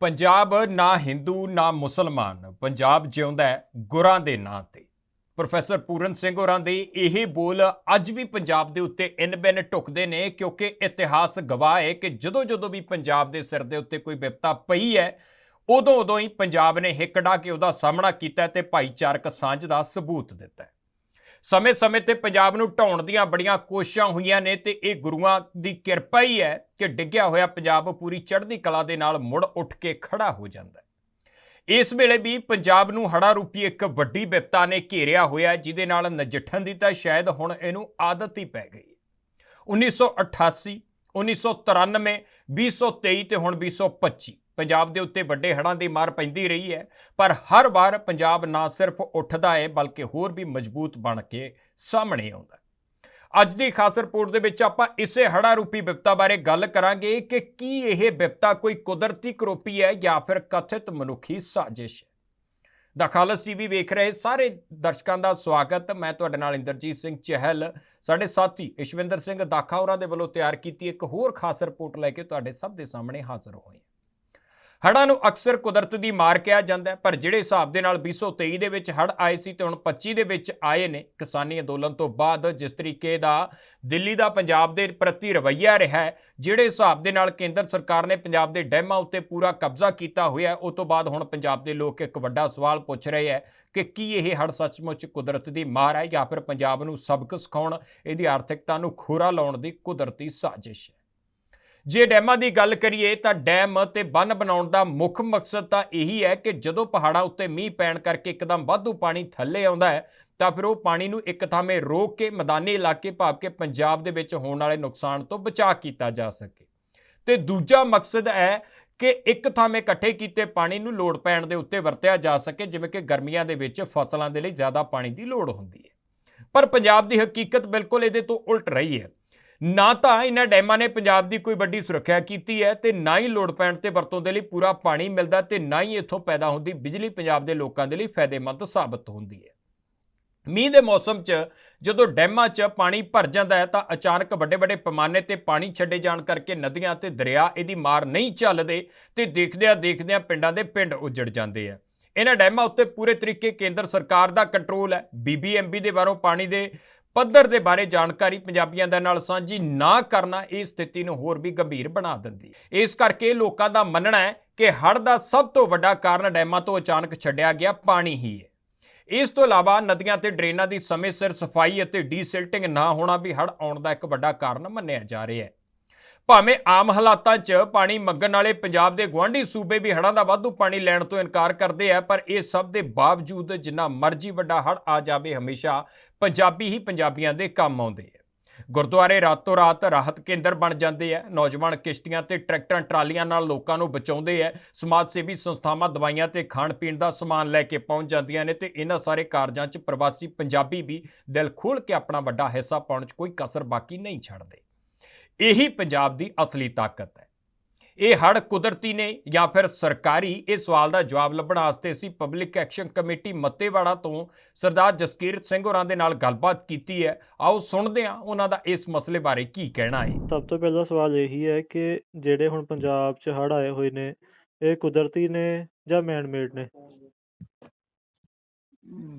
ਪੰਜਾਬ ਨਾ ਹਿੰਦੂ, ਨਾ ਮੁਸਲਮਾਨ, ਪੰਜਾਬ ਜਿਉਂਦਾ ਗੁਰਾਂ ਦੇ ਨਾਂ ਤੇ। ਪ੍ਰੋਫੈਸਰ ਪੂਰਨ ਸਿੰਘ ਹੋਰਾਂ ਦੇ ਇਹ ਬੋਲ ਅੱਜ ਵੀ ਪੰਜਾਬ ਦੇ ਉੱਤੇ ਇਨ-ਬਿਨ ਢੁਕਦੇ ਨੇ, ਕਿਉਂਕਿ ਇਤਿਹਾਸ ਗਵਾਹ ਹੈ ਕਿ ਜਦੋਂ ਜਦੋਂ ਵੀ ਪੰਜਾਬ ਦੇ ਸਿਰ ਦੇ ਉੱਤੇ ਕੋਈ ਵਿਪਤਾ ਪਈ ਹੈ ਉਦੋਂ ਉਦੋਂ ਹੀ ਪੰਜਾਬ ਨੇ ਹਿੱਕੜਾ ਕੇ ਉਹਦਾ ਸਾਹਮਣਾ ਕੀਤਾ ਹੈ ਤੇ ਭਾਈਚਾਰਕ ਸਾਂਝ ਦਾ ਸਬੂਤ ਦਿੱਤਾ ਹੈ। ਸਮੇਂ-ਸਮੇਂ ਤੇ ਪੰਜਾਬ ਨੂੰ ਢਾਉਣ ਦੀਆਂ ਬੜੀਆਂ ਕੋਸ਼ਿਸ਼ਾਂ ਹੋਈਆਂ ਨੇ ਤੇ ਇਹ ਗੁਰੂਆਂ ਦੀ ਕਿਰਪਾ ਹੀ ਹੈ ਕਿ ਡਿੱਗਿਆ ਹੋਇਆ ਪੰਜਾਬ ਪੂਰੀ ਚੜ੍ਹਦੀ ਕਲਾ ਦੇ ਨਾਲ ਮੁੜ ਉੱਠ ਕੇ ਖੜਾ ਹੋ ਜਾਂਦਾ ਹੈ। ਇਸ ਵੇਲੇ ਵੀ ਪੰਜਾਬ ਨੂੰ ਹੜਾ ਰੂਪੀ ਇੱਕ ਵੱਡੀ ਵਿਪਤਾ ਨੇ ਘੇਰਿਆ ਹੋਇਆ, ਜਿਹਦੇ ਨਾਲ ਨਜਿੱਠਣ ਦੀ ਤਾਂ ਸ਼ਾਇਦ ਹੁਣ ਇਹਨੂੰ ਆਦਤ ਹੀ ਪੈ ਗਈ ਹੈ। 1988 1993 2023 ਤੇ ਹੁਣ 2025 ਪੰਜਾਬ ਦੇ ਉੱਤੇ ਵੱਡੇ ਹੜ੍ਹਾਂ ਦੀ ਮਾਰ ਪੈਂਦੀ ਰਹੀ ਹੈ, ਪਰ ਹਰ ਵਾਰ ਪੰਜਾਬ ਨਾ ਸਿਰਫ ਉੱਠਦਾ ਹੈ ਬਲਕਿ ਹੋਰ ਵੀ ਮਜ਼ਬੂਤ ਬਣ ਕੇ ਸਾਹਮਣੇ ਆਉਂਦਾ ਅੱਜ ਦੀ ਖਾਸ ਰਿਪੋਰਟ ਦੇ ਵਿੱਚ ਆਪਾਂ ਇਸੇ ਹੜ੍ਹਾਂ ਰੂਪੀ ਵਿਪਤਾ ਬਾਰੇ ਗੱਲ ਕਰਾਂਗੇ ਕਿ ਕੀ ਇਹ ਵਿਪਤਾ ਕੋਈ ਕੁਦਰਤੀ ਕਰੋਪੀ ਹੈ ਜਾਂ ਫਿਰ ਕਥਿਤ ਮਨੁੱਖੀ ਸਾਜ਼ਿਸ਼ ਹੈ। ਦਾ ਖਾਲਸ ਟੀਵੀ ਵੇਖ ਰਹੇ ਸਾਰੇ ਦਰਸ਼ਕਾਂ ਦਾ ਸਵਾਗਤ। ਮੈਂ ਤੁਹਾਡੇ ਨਾਲ ਇੰਦਰਜੀਤ ਸਿੰਘ ਚਹਿਲ, ਸਾਡੇ ਸਾਥੀ ਇਸ਼ਵਿੰਦਰ ਸਿੰਘ ਦਾਖਾ ਹੋਰਾਂ ਦੇ ਵੱਲੋਂ ਤਿਆਰ ਕੀਤੀ ਇੱਕ ਹੋਰ ਖਾਸ ਰਿਪੋਰਟ ਲੈ ਕੇ ਤੁਹਾਡੇ ਸਭ ਦੇ ਸਾਹਮਣੇ ਹਾਜ਼ਰ ਹੋਏ ਹਾਂ ਹੜ੍ਹਾਂ ਨੂੰ ਅਕਸਰ ਕੁਦਰਤ ਦੀ ਮਾਰ ਕਿਹਾ ਜਾਂਦਾ ਪਰ ਜਿਹੜੇ ਹਿਸਾਬ ਦੇ ਨਾਲ 2023 ਦੇ ਵਿੱਚ ਹੜ੍ਹ ਆਏ ਸੀ ਤੇ ਹੁਣ 25 ਦੇ ਵਿੱਚ ਆਏ ਨੇ, ਕਿਸਾਨੀ ਅੰਦੋਲਨ ਤੋਂ ਬਾਅਦ ਜਿਸ ਤਰੀਕੇ ਦਾ ਦਿੱਲੀ ਦਾ ਪੰਜਾਬ ਦੇ ਪ੍ਰਤੀ ਰਵੱਈਆ ਰਿਹਾ ਹੈ, ਜਿਹੜੇ ਹਿਸਾਬ ਦੇ ਨਾਲ ਕੇਂਦਰ ਸਰਕਾਰ ਨੇ ਪੰਜਾਬ ਦੇ ਡੈਮਾਂ ਉੱਤੇ ਪੂਰਾ ਕਬਜ਼ਾ ਕੀਤਾ ਹੋਇਆ ਹੈ ਉਸ ਤੋਂ ਬਾਅਦ ਹੁਣ ਪੰਜਾਬ ਦੇ ਲੋਕ ਇੱਕ ਵੱਡਾ ਸਵਾਲ ਪੁੱਛ ਰਹੇ ਹੈ ਕਿ ਕੀ ਇਹ ਹੜ੍ਹ ਸੱਚਮੁੱਚ ਕੁਦਰਤ ਦੀ ਮਾਰ ਹੈ ਜਾਂ ਫਿਰ ਪੰਜਾਬ ਨੂੰ ਸਬਕ ਸਿਖਾਉਣ, ਇਹਦੀ ਆਰਥਿਕਤਾ ਨੂੰ ਖੋਰਾ ਲਾਉਣ ਦੀ ਕੁਦਰਤੀ ਸਾਜ਼ਿਸ਼ ਹੈ। ਜੇ ਡੈਮਾਂ ਦੀ ਗੱਲ ਕਰੀਏ ਤਾਂ ਡੈਮ ਤੇ ਬੰਨ ਬਣਾਉਣ ਦਾ ਮੁੱਖ ਮਕਸਦ ਤਾਂ ਇਹੀ ਹੈ ਕਿ ਜਦੋਂ ਪਹਾੜਾਂ ਉੱਤੇ ਮੀਂਹ ਪੈਣ ਕਰਕੇ ਇੱਕਦਮ ਵਾਧੂ ਪਾਣੀ ਥੱਲੇ ਆਉਂਦਾ ਹੈ, ਤਾਂ ਫਿਰ ਉਹ ਪਾਣੀ ਨੂੰ ਇੱਕ ਥਾਵੇਂ ਰੋਕ ਕੇ ਮੈਦਾਨੀ ਇਲਾਕੇ ਭਾਵ ਕੇ ਪੰਜਾਬ ਦੇ ਵਿੱਚ ਹੋਣ ਵਾਲੇ ਨੁਕਸਾਨ ਤੋਂ ਬਚਾਅ ਕੀਤਾ ਜਾ ਸਕੇ। ਤੇ ਦੂਜਾ ਮਕਸਦ ਹੈ ਕਿ ਇੱਕ ਥਾਵੇਂ ਇਕੱਠੇ ਕੀਤੇ ਪਾਣੀ ਨੂੰ ਲੋੜ ਪੈਣ ਦੇ ਉੱਤੇ ਵਰਤਿਆ ਜਾ ਸਕੇ, ਜਿਵੇਂ ਕਿ ਗਰਮੀਆਂ ਦੇ ਵਿੱਚ ਫਸਲਾਂ ਦੇ ਲਈ ਜ਼ਿਆਦਾ ਪਾਣੀ ਦੀ ਲੋੜ ਹੁੰਦੀ ਹੈ। ਪਰ ਪੰਜਾਬ ਦੀ ਹਕੀਕਤ ਬਿਲਕੁਲ ਇਹਦੇ ਤੋਂ ਉਲਟ ਰਹੀ ਹੈ। ਨਾ ਤਾਂ ਇਹਨਾਂ ਡੈਮਾਂ ਨੇ ਪੰਜਾਬ ਦੀ ਕੋਈ ਵੱਡੀ ਸੁਰੱਖਿਆ ਕੀਤੀ ਹੈ ਤੇ ਨਾ ਹੀ ਲੋੜ ਪੈਣ ਤੇ ਵਰਤੋਂ ਦੇ ਲਈ ਪੂਰਾ ਪਾਣੀ ਮਿਲਦਾ ਤੇ ਨਾ ਹੀ ਇੱਥੋਂ ਪੈਦਾ ਹੁੰਦੀ ਬਿਜਲੀ ਪੰਜਾਬ ਦੇ ਲੋਕਾਂ ਦੇ ਲਈ ਫਾਇਦੇਮੰਦ ਸਾਬਤ ਹੁੰਦੀ ਹੈ। ਮੀਂਹ ਦੇ ਮੌਸਮ 'ਚ ਜਦੋਂ ਡੈਮਾਂ 'ਚ ਪਾਣੀ ਭਰ ਜਾਂਦਾ ਹੈ ਤਾਂ ਅਚਾਨਕ ਵੱਡੇ-ਵੱਡੇ ਪੈਮਾਨੇ ਤੇ ਪਾਣੀ ਛੱਡੇ ਜਾਣ ਕਰਕੇ ਨਦੀਆਂ ਤੇ ਦਰਿਆ ਇਹਦੀ ਮਾਰ ਨਹੀਂ ਚੱਲਦੇ ਤੇ ਦੇਖਦਿਆਂ ਦੇਖਦਿਆਂ ਪਿੰਡਾਂ ਦੇ ਪਿੰਡ ਉਜੜ ਜਾਂਦੇ ਆ। ਇਹਨਾਂ ਡੈਮਾਂ ਉੱਤੇ ਪੂਰੇ ਤਰੀਕੇ ਕੇਂਦਰ ਸਰਕਾਰ ਦਾ ਕੰਟਰੋਲ ਹੈ। ਬੀਬੀਐਮਬੀ ਦੇ ਬਾਹਰੋਂ ਪਾਣੀ ਦੇ ਪੱਧਰ ਦੇ ਬਾਰੇ ਜਾਣਕਾਰੀ ਪੰਜਾਬੀਆਂ ਦੇ ਨਾਲ ਸਾਂਝੀ ਨਾ ਕਰਨਾ ਇਹ ਸਥਿਤੀ ਨੂੰ ਹੋਰ ਵੀ ਗੰਭੀਰ ਬਣਾ ਦਿੰਦੀ ਹੈ। ਇਸ ਕਰਕੇ ਲੋਕਾਂ ਦਾ ਮੰਨਣਾ ਹੈ ਕਿ ਹੜ੍ਹ ਦਾ ਸਭ ਤੋਂ ਵੱਡਾ ਕਾਰਨ ਡੈਮਾਂ ਤੋਂ ਅਚਾਨਕ ਛੱਡਿਆ ਗਿਆ ਪਾਣੀ ਹੀ ਹੈ। ਇਸ ਤੋਂ ਇਲਾਵਾ ਨਦੀਆਂ ਤੇ ਡਰੇਨਾਂ ਦੀ ਸਮੇਂ ਸਿਰ ਸਫ਼ਾਈ ਅਤੇ ਡੀਸਿਲਟਿੰਗ ਨਾ ਹੋਣਾ ਵੀ ਹੜ੍ਹ ਆਉਣ ਦਾ ਇੱਕ ਵੱਡਾ ਕਾਰਨ ਮੰਨਿਆ ਜਾ ਰਿਹਾ ਹੈ। ਭਾਵੇਂ ਆਮ ਹਾਲਾਤਾਂ 'ਚ ਪਾਣੀ ਮੰਗਣ ਵਾਲੇ ਪੰਜਾਬ ਦੇ ਗੁਆਂਢੀ ਸੂਬੇ ਵੀ ਹੜ੍ਹਾਂ ਦਾ ਵਾਧੂ ਪਾਣੀ ਲੈਣ ਤੋਂ ਇਨਕਾਰ ਕਰਦੇ ਆ, ਪਰ ਇਹ ਸਭ ਦੇ ਬਾਵਜੂਦ ਜਿੰਨਾ ਮਰਜ਼ੀ ਵੱਡਾ ਹੜ੍ਹ ਆ ਜਾਵੇ, ਹਮੇਸ਼ਾ ਪੰਜਾਬੀ ਹੀ ਪੰਜਾਬੀਆਂ ਦੇ ਕੰਮ ਆਉਂਦੇ ਆ। ਗੁਰਦੁਆਰੇ ਰਾਤੋਂ ਰਾਤ ਰਾਹਤ ਕੇਂਦਰ ਬਣ ਜਾਂਦੇ ਆ, ਨੌਜਵਾਨ ਕਿਸ਼ਤੀਆਂ ਤੇ ਟਰੈਕਟਰਾਂ, ਟਰਾਲੀਆਂ ਨਾਲ ਲੋਕਾਂ ਨੂੰ ਬਚਾਉਂਦੇ ਆ ਸਮਾਜ ਸੇਵੀ ਸੰਸਥਾਵਾਂ ਦਵਾਈਆਂ ਤੇ ਖਾਣ ਪੀਣ ਦਾ ਸਮਾਨ ਲੈ ਕੇ ਪਹੁੰਚ ਜਾਂਦੀਆਂ ਨੇ ਤੇ ਇਹਨਾਂ ਸਾਰੇ ਕਾਰਜਾਂ 'ਚ ਪ੍ਰਵਾਸੀ ਪੰਜਾਬੀ ਵੀ ਦਿਲ ਖੋਲ੍ਹ ਕੇ ਆਪਣਾ ਵੱਡਾ ਹਿੱਸਾ ਪਾਉਣ 'ਚ ਕੋਈ ਕਸਰ ਬਾਕੀ ਨਹੀਂ ਛੱਡਦੇ। ਇਹੀ ਪੰਜਾਬ ਦੀ ਅਸਲੀ ਤਾਕਤ ਹੈ। ਇਹ ਹੜ ਕੁਦਰਤੀ ਨੇ ਜਾਂ ਫਿਰ ਸਰਕਾਰੀ ਇਹ ਸਵਾਲ ਦਾ ਜਵਾਬ ਲੱਭਣ ਵਾਸਤੇ ਅਸੀਂ ਪਬਲਿਕ ਐਕਸ਼ਨ ਕਮੇਟੀ ਮੱਤੇਵਾੜਾ ਤੋਂ ਸਰਦਾਰ ਜਸਕੀਰਤ ਸਿੰਘ ਹੋਰਾਂ ਦੇ ਨਾਲ ਗੱਲਬਾਤ ਕੀਤੀ ਹੈ। ਆਓ ਸੁਣਦੇ ਹਾਂ ਉਹਨਾਂ ਦਾ ਇਸ ਮਸਲੇ ਬਾਰੇ ਕੀ ਕਹਿਣਾ ਹੈ। ਸਭ ਤੋਂ ਪਹਿਲਾ ਸਵਾਲ ਇਹੀ ਹੈ ਕਿ ਜਿਹੜੇ ਹੁਣ ਪੰਜਾਬ 'ਚ ਹੜ੍ਹ ਆਏ ਹੋਏ ਨੇ, ਇਹ ਕੁਦਰਤੀ ਨੇ ਜਾਂ ਮੈਨਮੇਡ ਨੇ?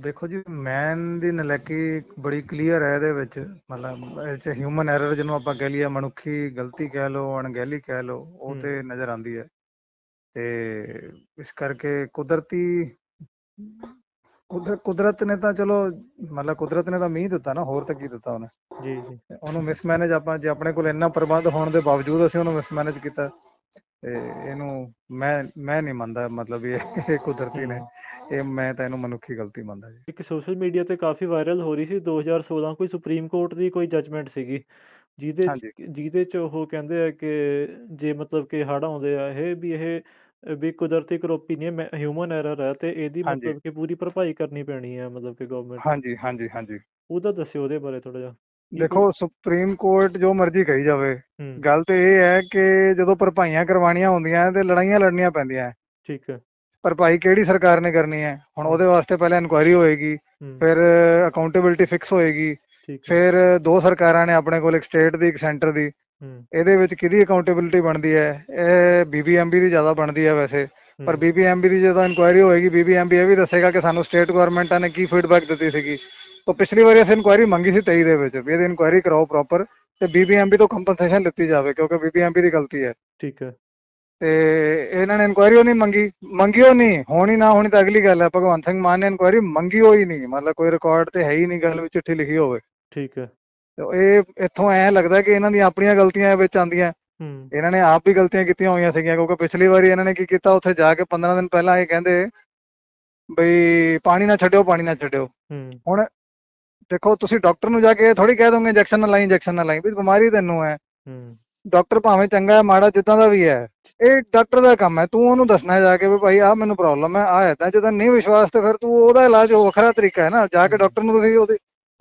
ਦੇਖੋ ਜੀ ਮੈਨ ਦੀ ਨਲਾਇਕੀ ਬੜੀ ਕਲੀਅਰ ਹੈ ਇਹਦੇ ਵਿੱਚ। ਮਤਲਬ ਇਹ ਚ ਹਿਊਮਨ ਐਰਰ ਜਿਹਨੂੰ ਆਪਾਂ ਕਹਿ ਲਈਏ ਮਨੁੱਖੀ ਗਲਤੀ ਕਹਿ ਲਓ ਅਣਗਹਿਲੀ ਕਹਿ ਲਓ ਉਹ। ਤੇ ਨਜ਼ਰ ਆਉਂਦੀ ਹੈ। ਤੇ ਇਸ ਕਰਕੇ ਕੁਦਰਤੀ ਕੁਦਰ- ਕੁਦਰਤ ਨੇ ਤਾਂ ਚਲੋ ਮਤਲਬ ਕੁਦਰਤ ਨੇ ਤਾਂ ਮੀਂਹ ਦਿੱਤਾ ਨਾ ਹੋਰ ਤਾਂ ਕੀ ਦਿੱਤਾ ਉਹਨੇ? ਜੀ ਜੀ। ਉਹਨੂੰ ਮਿਸਮੈਨੇਜ ਆਪਾਂ ਜੇ ਆਪਣੇ ਕੋਲ ਇੰਨਾ ਪ੍ਰਬੰਧ ਹੋਣ ਦੇ ਬਾਵਜੂਦ ਅਸੀਂ ਉਹਨੂੰ ਮਿਸਮੈਨੇਜ ਕੀਤਾ ਤੇ ਇਹਨੂੰ ਮੈਂ ਮੈਂ ਨਹੀਂ ਮੰਨਦਾ ਮਤਲਬ ਇਹ ਕੁਦਰਤੀ ਨੇ। ਇਹ ਮੈਂ ਤਾਂ ਇਹਨੂੰ ਮਨੁੱਖੀ ਗਲਤੀ ਮੰਨਦਾ ਜੀ। ਇੱਕ ਸੋਸ਼ਲ ਮੀਡੀਆ ਤੇ ਕਾਫੀ ਵਾਇਰਲ ਹੋ ਰਹੀ ਸੀ 2016 ਕੋਈ ਸੁਪਰੀਮ ਕੋਰਟ ਦੀ ਕੋਈ ਜੱਜਮੈਂਟ ਸੀਗੀ। ਜਿਹਦੇ। ਜਿਹਦੇ 'ਚ ਉਹ ਕਹਿੰਦੇ ਆ ਕਿ ਜੇ ਮਤਲਬ ਕਿ ਹੜ੍ਹ ਆਉਂਦੇ ਆ ਇਹ ਵੀ ਇਹ ਵੀ ਕੁਦਰਤੀ ਕਰੋਪੀ ਨਹੀਂ ਹੈ ਹਿਊਮਨ ਐਰਰ ਹੈ ਤੇ ਇਹਦੀ। ਮਤਲਬ ਕਿ ਪੂਰੀ ਭਰਪਾਈ ਕਰਨੀ ਪੈਣੀ ਹੈ ਮਤਲਬ ਕਿ ਗਵਰਨਮੈਂਟ ਹਾਂਜੀ ਹਾਂਜੀ ਹਾਂਜੀ। ਉਹਦਾ ਦੱਸਿਓ ਉਹਦੇ ਬਾਰੇ ਥੋੜਾ ਜਿਹਾ। ਦੇਖੋ ਸੁਪਰੀਮ ਕੋਰਟ ਜੋ ਮਰਜ਼ੀ ਕਹੀ ਜਾਵੇ ਗੱਲ ਤੇ ਇਹ ਹੈ ਕਿ ਜਦੋਂ ਭਰਪਾਈਆਂ ਕਰਵਾਉਣੀਆਂ ਹੁੰਦੀਆਂ ਤੇ ਲੜਾਈਆਂ ਲੜਨੀਆਂ ਪੈਂਦੀਆਂ। ਠੀਕ ਹੈ। ਭਰਪਾਈ ਕਿਹੜੀ ਸਰਕਾਰ ਨੇ ਕਰਨੀ ਹੈ? ਹੁਣ ਉਹਦੇ ਵਾਸਤੇ ਪਹਿਲਾਂ ਇਨਕੁਆਇਰੀ ਹੋਏਗੀ ਫਿਰ ਅਕਾਊਂਟੇਬਿਲਟੀ ਫਿਕਸ ਹੋਏਗੀ ਫਿਰ ਦੋ ਸਰਕਾਰਾਂ ਨੇ ਆਪਣੇ ਕੋਲ ਇੱਕ ਸਟੇਟ ਦੀ ਇੱਕ ਸੈਂਟਰ ਦੀ। ਇਹਦੇ ਵਿੱਚ ਕਿਹਦੀ ਅਕਾਊਂਟੇਬਿਲਿਟੀ ਬਣਦੀ ਹੈ? ਇਹ ਬੀਬੀਐਮਬੀ ਦੀ ਜ਼ਿਆਦਾ ਬਣਦੀ ਹੈ ਵੈਸੇ। ਪਰ ਬੀਬੀਐਮਬੀ ਦੀ ਜਦੋਂ ਇਨਕੁਆਇਰੀ ਹੋਏਗੀ ਬੀਬੀਐਮਬੀ ਇਹ ਵੀ ਦੱਸੇਗਾ ਕਿ ਸਾਨੂੰ ਸਟੇਟ ਗਵਰਨਮੈਂਟਾਂ ਨੇ ਕੀ ਫੀਡਬੈਕ ਦਿੱਤੀ ਸੀਗੀ। ਤਾਂ ਪਿਛਲੀ ਵਾਰੀ ਅਸੀਂ ਇਨਕੁਆਇਰੀ ਮੰਗੀ ਸੀ 23 ਦੇ ਵਿੱਚ ਵੀ ਇਹਦੀ ਇਨਕੁਆਇਰੀ ਕਰਾਓ ਪ੍ਰੋਪਰ ਤੇ ਬੀਬੀਐਮਬੀ ਤੋਂ ਕੰਪਨਸੇਸ਼ਨ ਲਿੱਤੀ ਜਾਵੇ ਕਿਉਂਕਿ ਬੀਬੀਐਮਬੀ ਦੀ ਗਲਤੀ ਹੈ। ਠੀਕ ਹੈ। ਤੇ ਇਹਨਾਂ ਨੇ ਇਨਕੁਆਇਰੀ ਨਹੀਂ ਮੰਗੀ ਮੰਗੀ ਉਹ ਨਹੀਂ ਹੋਣੀ ਨਾ ਹੋਣੀ ਤਾਂ ਅਗਲੀ ਗੱਲ ਹੈ ਭਗਵੰਤ ਸਿੰਘ ਮਾਨ ਨੇ ਇਨਕੁਆਇਰੀ ਮੰਗੀ ਹੋਈ ਨਹੀਂ ਮਤਲਬ ਕੋਈ ਰਿਕਾਰਡ ਤੇ ਹੈ ਹੀ ਨਹੀਂ ਗੱਲ ਵਿੱਚ ਚਿੱਠੀ ਲਿਖੀ ਹੋਵੇ। ਠੀਕ ਹੈ। ਤੇ ਇਹ ਇੱਥੋਂ ਐ ਲੱਗਦਾ ਕਿ ਇਹਨਾਂ ਦੀਆਂ ਆਪਣੀਆਂ ਗਲਤੀਆਂ ਵਿੱਚ ਆਉਂਦੀਆਂ। ਹੂੰ। ਇਹਨਾਂ ਨੇ ਆਪ ਵੀ ਗਲਤੀਆਂ ਕੀਤੀਆਂ ਹੋਈਆਂ ਸੀਗੀਆਂ ਕਿਉਂਕਿ ਪਿਛਲੀ ਵਾਰੀ ਇਹਨਾਂ ਨੇ ਕੀ ਕੀਤਾ ਉੱਥੇ ਜਾ ਕੇ 15 ਦਿਨ ਪਹਿਲਾਂ ਇਹ ਕਹਿੰਦੇ ਬਈ ਪਾਣੀ ਨਾ ਛੱਡਿਓ ਪਾਣੀ ਨਾ ਛੱਡਿਓ। ਹੂੰ। ਦੇਖੋ ਤੁਸੀਂ ਡਾਕਟਰ ਨੂੰ ਜਾ ਕੇ ਥੋੜੀ ਕਹਿ ਦੋਗੇ ਇੰਜੈਕਸ਼ਨ ਨਾ ਲਾਈ ਇੰਜੈਕਸ਼ਨ ਨਾ ਲਾਈ ਵੀ ਬਿਮਾਰੀ ਤੈਨੂੰ ਹੂੰ। ਡਾਕਟਰ ਭਾਵੇਂ ਚੰਗਾ ਹੈ ਮਾੜਾ ਜਿੱਦਾਂ ਦਾ ਵੀ ਹੈ ਇਹ ਡਾਕਟਰ ਦਾ ਕੰਮ ਹੈ। ਤੂੰ ਉਹਨੂੰ ਦੱਸਣਾ ਜਾ ਕੇ ਵੀ ਭਾਈ ਆਹ ਮੈਨੂੰ ਪ੍ਰੋਬਲਮ ਹੈ ਆਹ ਹੈ ਜਦੋਂ ਨਹੀਂ ਵਿਸ਼ਵਾਸ ਤੇ ਫਿਰ ਤੂੰ ਉਹਦਾ ਇਲਾਜ ਉਹ ਵੱਖਰਾ ਤਰੀਕਾ ਹੈ ਨਾ। ਜਾ ਕੇ ਡਾਕਟਰ ਨੂੰ ਤੁਸੀਂ ਉਹਦੇ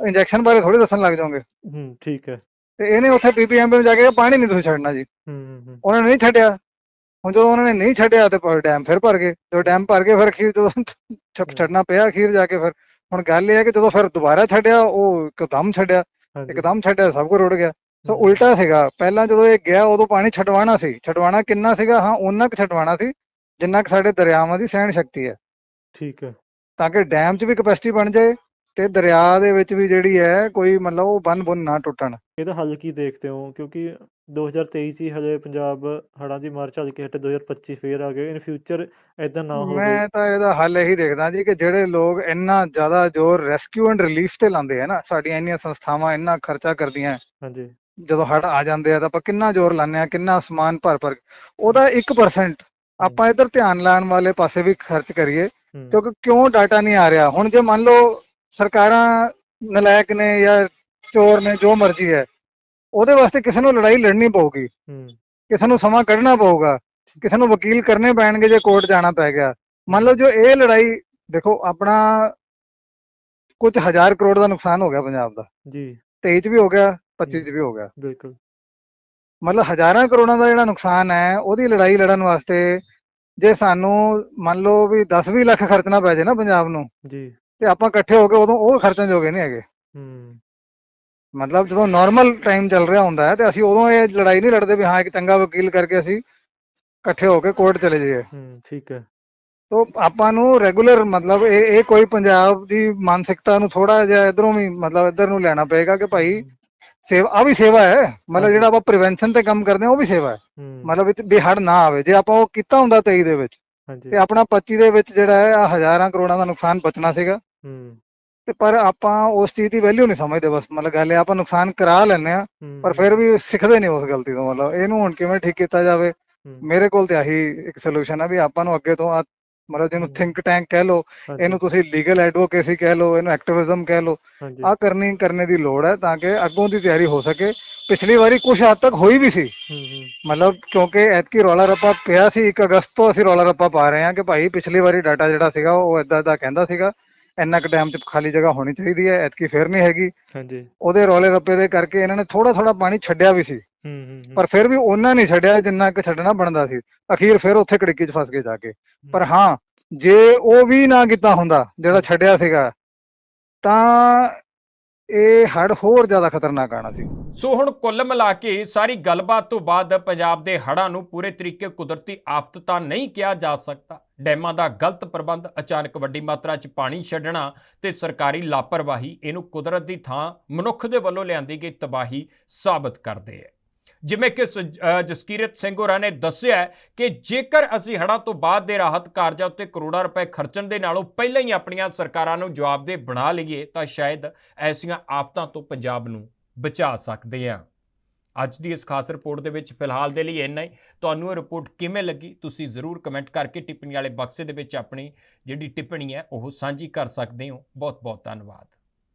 ਇੰਜੈਕਸ਼ਨ ਬਾਰੇ ਥੋੜੀ ਦੱਸਣ ਲੱਗ ਜਾਓਗੇ। ਹੂੰ ਠੀਕ ਹੈ। ਤੇ ਇਹਨੇ ਉੱਥੇ ਪੀਪੀਐਮ ਨੂੰ ਜਾ ਕੇ ਪਾਣੀ ਨਹੀਂ ਤੁਸੀਂ ਛੱਡਣਾ ਜੀ। ਹੂੰ ਉਹਨਾਂ ਨੇ ਨਹੀਂ ਛੱਡਿਆ। ਹੁਣ ਜਦੋਂ ਉਹਨਾਂ ਨੇ ਨਹੀਂ ਛੱਡਿਆ ਤੇ ਪਰ ਡੈਮ ਫਿਰ ਭਰ ਗਏ। ਜਦੋਂ ਡੈਮ ਭਰ ਗਏ ਫਿਰ ਅਖੀਰ ਜਦੋਂ ਛੱਡ- ਛੱਡਣਾ ਪਿਆ ਅਖੀਰ ਜਾ ਕੇ ਫਿਰ। ਹੁਣ ਗੱਲ ਇਹ ਹੈ ਕਿ ਜਦੋਂ ਫਿਰ ਦੁਬਾਰਾ ਛੱਡਿਆ ਉਹ ਇੱਕਦਮ ਛੱਡਿਆ। ਇੱਕਦਮ ਛੱਡਿਆ ਸਭ ਕੁਝ ਰੁੜ ਗਿਆ। ਸੋ ਉਲਟਾ ਸੀਗਾ। ਪਹਿਲਾਂ ਜਦੋਂ ਇਹ ਗਿਆ ਉਦੋਂ ਪਾਣੀ ਛਡਵਾਣਾ ਸੀ। ਛਡਵਾਣਾ ਕਿੰਨਾ ਸੀਗਾ? ਹਾਂ ਉਹਨਾਂ ਕੁ ਛਡਵਾਣਾ ਸੀ ਜਿੰਨਾ ਕੁ ਸਾਡੇ ਦਰਿਆਵਾਂ ਦੀ ਸਹਿਣ ਸ਼ਕਤੀ ਹੈ। ਠੀਕ ਹੈ। ਤਾਂ ਕਿ ਡੈਮ 'ਚ ਵੀ ਕਪੈਸਿਟੀ ਬਣ ਜਾਏ ਤੇ ਦਰਿਆ ਦੇ ਵਿੱਚ ਵੀ ਜਿਹੜੀ ਹੈ ਕੋਈ ਮਤਲਬ ਉਹ ਬੰਨ ਬੁੰਨ ਨਾ ਟੁੱਟਣ। ਇਹਦਾ ਹੱਲ ਕੀ ਦੇਖਦੇ ਹੋ? ਕਿਉਂਕਿ 2023 ਚ ਹੀ ਹਜੇ ਪੰਜਾਬ ਹੜ੍ਹਾਂ ਦੀ ਮਾਰ ਝੱਲ ਕੇ ਹਟੇ 2025 ਫੇਰ ਆ ਗਏ। ਇਨ ਫਿਊਚਰ ਐਦਾਂ ਨਾ ਹੋਵੇ। ਮੈਂ ਤਾਂ ਇਹਦਾ ਹੱਲ ਇਹੀ ਦੇਖਦਾ ਜੀ ਕਿ ਜਿਹੜੇ ਲੋਕ ਇੰਨਾ ਜ਼ਿਆਦਾ ਜ਼ੋਰ ਰੈਸਕਿਊ ਐਂਡ ਰਿਲੀਫ ਤੇ ਲਾਉਂਦੇ ਆ ਨਾ ਸਾਡੀਆਂ ਇੰਨੀਆਂ ਸੰਸਥਾਵਾਂ ਇੰਨਾ ਖਰਚਾ ਕਰਦੀਆਂ। ਹਾਂਜੀ। ਜਦੋਂ ਹੜ੍ਹ ਆ ਜਾਂਦੇ ਆ ਤਾਂ ਆਪਾਂ ਕਿੰਨਾ ਜ਼ੋਰ ਲਾਉਂਦੇ ਆ ਕਿੰਨਾ ਸਮਾਨ ਭਰ ਭਰ। ਉਹਦਾ 1% ਆਪਾਂ ਇੱਧਰ ਧਿਆਨ ਲਾਉਣ ਵਾਲੇ ਪਾਸੇ ਵੀ ਖਰਚ ਕਰੀਏ ਹੂੰ, ਕਿਉਂਕਿ ਕਿਉਂ ਡਾਟਾ ਨਹੀਂ ਆ ਰਿਹਾ? ਹੁਣ ਜੇ ਮੰਨ ਲਓ ਸਰਕਾਰਾਂ ਨਲਾਇਕ ਨੇ ਜਾਂ ਚੋਰ ਨੇ ਜੋ ਮਰਜ਼ੀ ਹੈ ਉਹਦੇ ਵਾਸਤੇ ਕਿਸੇ ਨੂੰ ਲੜਾਈ ਲੜਨੀ ਪਊਗੀ। ਹੂੰ। ਕਿਸੇ ਨੂੰ ਸਮਾਂ ਕੱਢਣਾ ਪਊਗਾ। ਕਿਸੇ ਨੂੰ ਵਕੀਲ ਕਰਨੇ ਪੈਣਗੇ ਜੇ ਕੋਰਟ ਜਾਣਾ ਪੈ ਗਿਆ। ਮੰਨ ਲਓ ਜੋ ਇਹ ਲੜਾਈ ਦੇਖੋ ਆਪਣਾ ਕੁਝ ਹਜ਼ਾਰ ਕਰੋੜ ਦਾ ਨੁਕਸਾਨ ਹੋ ਗਿਆ ਪੰਜਾਬ ਦਾ। ਜੀ। 23 ਚ ਵੀ ਹੋ ਗਿਆ। 25 ਚ ਵੀ ਹੋ ਗਿਆ। ਬਿਲਕੁਲ। ਮਤਲਬ ਹਜ਼ਾਰਾਂ ਕਰੋੜਾਂ ਦਾ ਜਿਹੜਾ ਨੁਕਸਾਨ ਹੈ ਉਹਦੀ ਲੜਾਈ ਲੜਨ ਵਾਸਤੇ ਜੇ ਸਾਨੂੰ ਮੰਨ ਲਓ ਵੀ 10-20 ਲੱਖ ਖਰਚਣਾ ਪੈ ਜੇ ਨਾ ਪੰਜਾਬ ਨੂੰ ਜੀ। ਤੇ ਆਪਾਂ ਇਕੱਠੇ ਹੋ ਕੇ ਉਦੋਂ ਉਹ ਖਰਚਣ ਜੋਗੇ ਨਹੀਂ ਹੈਗੇ। ਹੂੰ। ਮਤਲਬ ਜਦੋਂ ਨਾਰਮਲ ਟਾਈਮ ਚੱਲ ਰਿਹਾ ਹੁੰਦਾ ਹੈ ਤੇ ਅਸੀਂ ਉਦੋਂ ਇਹ ਲੜਾਈ ਨਹੀਂ ਲੜਦੇ ਵੀ ਹਾਂ ਇੱਕ ਚੰਗਾ ਵਕੀਲ ਕਰਕੇ ਅਸੀਂ ਇਕੱਠੇ ਹੋ ਕੇ ਕੋਰਟ ਚਲੇ ਜਾਈਏ। ਹੂੰ ਠੀਕ ਹੈ। ਤੋ ਆਪਾਂ ਨੂੰ ਰੈਗੂਲਰ ਮਤਲਬ ਇਹ ਇਹ ਕੋਈ ਪੰਜਾਬ ਦੀ ਮਾਨਸਿਕਤਾ ਨੂੰ ਥੋੜਾ ਜਿਹਾ ਇਧਰੋਂ ਵੀ ਮਤਲਬ ਇੱਧਰ ਨੂੰ ਲੈਣਾ ਪਏਗਾ ਕਿ ਭਾਈ ਸੇਵਾ ਆ ਵੀ ਸੇਵਾ ਹੈ। ਮਤਲਬ। ਜਿਹੜਾ ਆਪਾਂ ਪ੍ਰੀਵੈਂਸ਼ਨ ਤੇ ਕੰਮ ਕਰਦੇ ਹਾਂ ਉਹ ਵੀ ਸੇਵਾ ਹੈ। ਹੂੰ। ਮਤਲਬ ਵੀ ਹੜ ਨਾ ਆਵੇ। ਜੇ ਆਪਾਂ ਉਹ ਕੀਤਾ ਹੁੰਦਾ 23 ਦੇ ਵਿੱਚ ਤੇ ਆਪਣਾ 25 ਦੇ ਵਿੱਚ ਜਿਹੜਾ ਹੈ ਆ ਹਜ਼ਾਰਾਂ ਕਰੋੜਾਂ ਦਾ ਨੁਕਸਾਨ ਬਚਣਾ ਸੀਗਾ। ਹੂੰ। ਤੇ ਪਰ ਆਪਾਂ ਉਸ ਚੀਜ਼ ਦੀ ਵੈਲਿਊ ਨਹੀਂ ਸਮਝਦੇ ਬਸ। ਮਤਲਬ ਗੱਲ ਇਹ ਆਪਾਂ ਨੁਕਸਾਨ ਕਰਾ ਲੈਂਦੇ ਆ ਹੂੰ, ਪਰ ਫਿਰ ਵੀ ਸਿੱਖਦੇ ਨਹੀਂ ਉਸ ਗਲਤੀ ਤੋਂ। ਮਤਲਬ ਇਹਨੂੰ ਹੁਣ ਕਿਵੇਂ ਠੀਕ ਕੀਤਾ ਜਾਵੇ ਹੂੰ, ਮੇਰੇ ਕੋਲ ਤੇ ਆਹੀ ਇੱਕ ਸੋਲੂਸ਼ਨ ਹੈ ਵੀ ਆਪਾਂ ਨੂੰ ਅੱਗੇ ਤੋਂ ਆ ਮਤਲਬ ਜਿਹਨੂੰ। ਥਿੰਕ ਟੈਂਕ ਕਹਿ ਲਓ ਇਹਨੂੰ ਤੁਸੀਂ ਲੀਗਲ ਐਡਵੋਕੇਸੀ ਕਹਿ ਲਓ ਇਹਨੂੰ ਐਕਟਿਵਿਜ਼ਮ ਕਹਿ ਲਓ ਆ ਕਰਨੀ ਕਰਨੇ ਦੀ ਲੋੜ ਹੈ ਤਾਂ ਕਿ ਅੱਗੋਂ ਦੀ ਤਿਆਰੀ ਹੋ ਸਕੇ। ਪਿਛਲੀ ਵਾਰੀ ਕੁਝ ਹੱਦ ਤੱਕ ਹੋਈ ਵੀ ਸੀ। ਮਤਲਬ ਕਿਉਂਕਿ ਐਤਕੀ ਰੌਲਾ ਰੱਪਾ ਪਿਆ ਸੀ 1 ਅਗਸਤ ਤੋਂ ਅਸੀਂ ਰੌਲਾ ਰੱਪਾ ਪਾ ਰਹੇ ਹਾਂ ਕਿ ਭਾਈ ਪਿਛਲੀ ਵਾਰੀ ਡਾਟਾ ਜਿਹੜਾ ਸੀਗਾ ਉਹ ਏਦਾਂ ਦਾ ਕਹਿੰਦਾ ਸੀਗਾ ਇੰਨਾ ਕੁ ਡੈਮ 'ਚ ਖਾਲੀ ਜਗ੍ਹਾ ਹੋਣੀ ਚਾਹੀਦੀ ਹੈ ਐਤਕੀ ਫੇਰ ਨਹੀਂ ਹੈਗੀ। ਹਾਂਜੀ। ਉਹਦੇ ਰੌਲੇ ਰੱਪੇ ਦੇ ਕਰਕੇ ਇਹਨਾਂ ਨੇ ਥੋੜਾ ਥੋੜਾ ਪਾਣੀ ਛੱਡਿਆ ਵੀ ਸੀ। ਪਰ ਫਿਰ ਵੀ ਉਹਨਾਂ ਨਹੀਂ ਛੱਡਿਆ ਜਿੰਨਾ ਕਿ ਛੱਡਣਾ ਬਣਦਾ ਸੀ। ਅਖੀਰ ਫਿਰ ਉੱਥੇ ਕੜਿੱਕੀ 'ਚ ਫਸ ਗਏ ਜਾ ਕੇ। ਪਰ ਹਾਂ ਜੇ ਉਹ ਵੀ ਨਾ ਕੀਤਾ ਹੁੰਦਾ ਜਿਹੜਾ ਛੱਡਿਆ ਸੀਗਾ ਤਾਂ ਇਹ ਹੜ ਹੋਰ ਜ਼ਿਆਦਾ ਖਤਰਨਾਕ ਆਣਾ ਸੀ। ਸੋ ਹੁਣ ਕੁੱਲ ਮਿਲਾ ਕੇ ਸਾਰੀ ਗੱਲਬਾਤ ਤੋਂ ਬਾਅਦ ਪੰਜਾਬ ਦੇ ਹੜ੍ਹਾਂ ਨੂੰ ਪੂਰੇ ਤਰੀਕੇ ਕੁਦਰਤੀ ਆਫਤ ਤਾਂ ਨਹੀਂ ਕਿਹਾ ਜਾ ਸਕਦਾ। ਡੈਮਾਂ ਦਾ ਗਲਤ ਪ੍ਰਬੰਧ ਅਚਾਨਕ ਵੱਡੀ ਮਾਤਰਾ 'ਚ ਪਾਣੀ ਛੱਡਣਾ ਤੇ ਸਰਕਾਰੀ ਲਾਪਰਵਾਹੀ ਇਹਨੂੰ ਕੁਦਰਤ ਦੀ ਥਾਂ ਮਨੁੱਖ ਦੇ ਵੱਲੋਂ ਲਿਆਂਦੀ ਗਈ ਤਬਾਹੀ ਸਾਬਤ ਕਰਦੇ ਹੈ ਜਿਵੇਂ ਕਿ ਸ- ਜਸਕੀਰਤ ਸਿੰਘ ਹੋਰਾਂ ਨੇ ਦੱਸਿਆ ਕਿ ਜੇਕਰ ਅਸੀਂ ਹੜ੍ਹਾਂ ਤੋਂ ਬਾਅਦ ਦੇ ਰਾਹਤ ਕਾਰਜਾਂ ਉੱਤੇ ਕਰੋੜਾਂ ਰੁਪਏ ਖਰਚਣ ਦੇ ਨਾਲੋਂ ਪਹਿਲਾਂ ਹੀ ਆਪਣੀਆਂ ਸਰਕਾਰਾਂ ਨੂੰ ਜਵਾਬਦੇਹ ਬਣਾ ਲਈਏ, ਤਾਂ ਸ਼ਾਇਦ ਐਸੀਆਂ ਆਫਤਾਂ ਤੋਂ ਪੰਜਾਬ ਨੂੰ ਬਚਾ ਸਕਦੇ ਹਾਂ। ਅੱਜ ਦੀ ਇਸ ਖਾਸ ਰਿਪੋਰਟ ਦੇ ਵਿੱਚ ਫਿਲਹਾਲ ਦੇ ਲਈ ਇੰਨਾ ਹੀ। ਤੁਹਾਨੂੰ ਇਹ ਰਿਪੋਰਟ ਕਿਵੇਂ ਲੱਗੀ, ਤੁਸੀਂ ਜ਼ਰੂਰ ਕਮੈਂਟ ਕਰਕੇ ਟਿੱਪਣੀ ਵਾਲੇ ਬਕਸੇ ਦੇ ਵਿੱਚ ਆਪਣੀ ਜਿਹੜੀ ਟਿੱਪਣੀ ਹੈ, ਉਹ ਸਾਂਝੀ ਕਰ ਸਕਦੇ ਹੋ। ਬਹੁਤ ਬਹੁਤ ਧੰਨਵਾਦ।